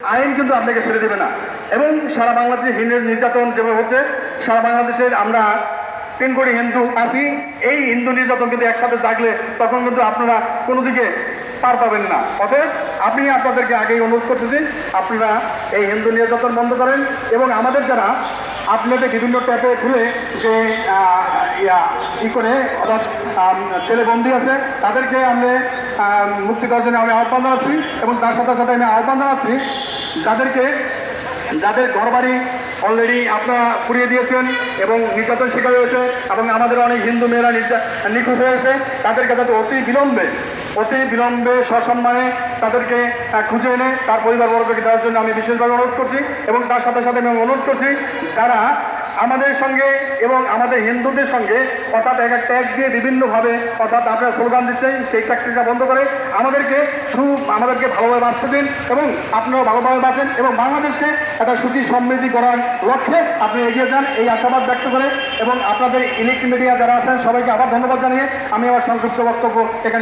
আইন কিন্তু আপনাকে ছেড়ে দেবে না। এবং সারা বাংলাদেশে হিন্দুর নির্যাতন যেভাবে হচ্ছে সারা বাংলাদেশের আমরা তিন কোটি হিন্দু আছি। এই হিন্দু নির্যাতন কিন্তু একসাথে জাগলে তখন কিন্তু আপনারা কোনো দিকে পার পাবেন না। অতএব আপনি আপনাদেরকে আগেই অনুরোধ করতেছি আপনারা এই হিন্দু নির্যাতন বন্ধ করেন এবং আমাদের যারা আপনাদের বিভিন্ন ট্যাপে খুলে যে ই করে অর্থাৎ ছেলে বন্দি আছে তাদেরকে আমি আহ, মুক্তি দেওয়ার জন্য আমি আহ্বান জানাচ্ছি এবং তার সাথে সাথে আমি আহ্বান জানাচ্ছি যাদেরকে, যাদের ঘরবাড়ি অলরেডি আপনারা পুড়িয়ে দিয়েছেন এবং নির্যাতন শিকার হয়েছে এবং আমাদের অনেক হিন্দু মেয়েরা নিখোঁজ হয়েছে, তাদেরকে যাতে অতি বিলম্বে অতি বিলম্বে সসম্মানে তাদেরকে খুঁজে এনে তার পরিবারবর্গকে দেওয়ার জন্য আমি বিশেষভাবে অনুরোধ করছি এবং তার সাথে সাথে আমি অনুরোধ করছি, যারা আমাদের সঙ্গে এবং আমাদের হিন্দুদের সঙ্গে অর্থাৎ এক একটা ট্যাগ দিয়ে বিভিন্নভাবে অর্থাৎ আপনারা স্লোগান দিচ্ছেন, সেই ট্যাগটিটা বন্ধ করে আমাদেরকে সু, আমাদেরকে ভালোভাবে বাঁচতে দিন এবং আপনারা ভালোভাবে বাঁচেন এবং বাংলাদেশকে একটা সুখী সমৃদ্ধি করার লক্ষ্যে আপনি এগিয়ে যান, এই আশাবাদ ব্যক্ত করে এবং আপনাদের ইলেকট্রিক মিডিয়া যারা আছেন সবাইকে আবার ধন্যবাদ জানিয়ে আমি আমার সংক্ষিপ্ত বক্তব্য এখানে